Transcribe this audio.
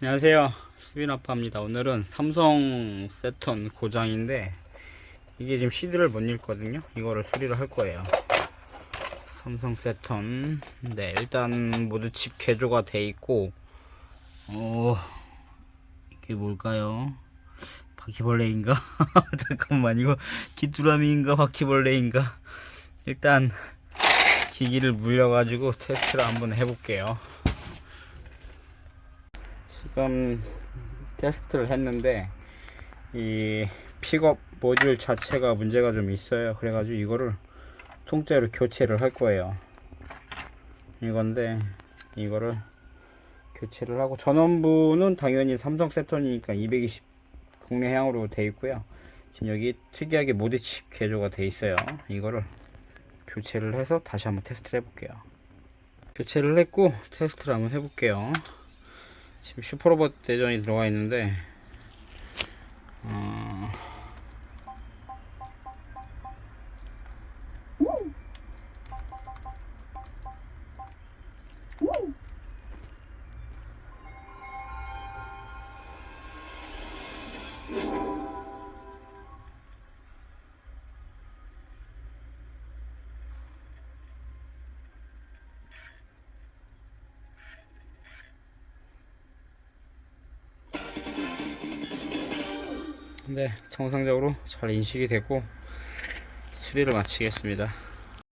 안녕하세요. 스빈아빠입니다. 오늘은 삼성 세턴 고장인데 이게 지금 CD를 못 읽거든요. 이거를 수리를 할 거예요. 삼성 세턴 네 일단 모두 칩 개조가 돼 있고 어 이게 뭘까요? 바퀴벌레인가? 잠깐만 이거 귀뚜라미인가 바퀴벌레인가? 일단 기기를 물려 가지고 테스트를 한번 해볼게요 지금 테스트를 했는데 이 픽업 모듈 자체가 문제가 좀 있어요. 그래가지고 이거를 통째로 교체를 할 거예요. 이건데 이거를 교체를 하고 전원부는 당연히 삼성 세턴이니까 220 국내 향으로 돼 있고요. 지금 여기 특이하게 모드칩 개조가 돼 있어요. 이거를 교체를 해서 다시 한번 테스트를 해볼게요. 교체를 했고 테스트를 한번 해볼게요 지금 슈퍼로봇 대전이 들어가 있는데 어... 네 정상적으로 잘 인식이 됐고 수리를 마치겠습니다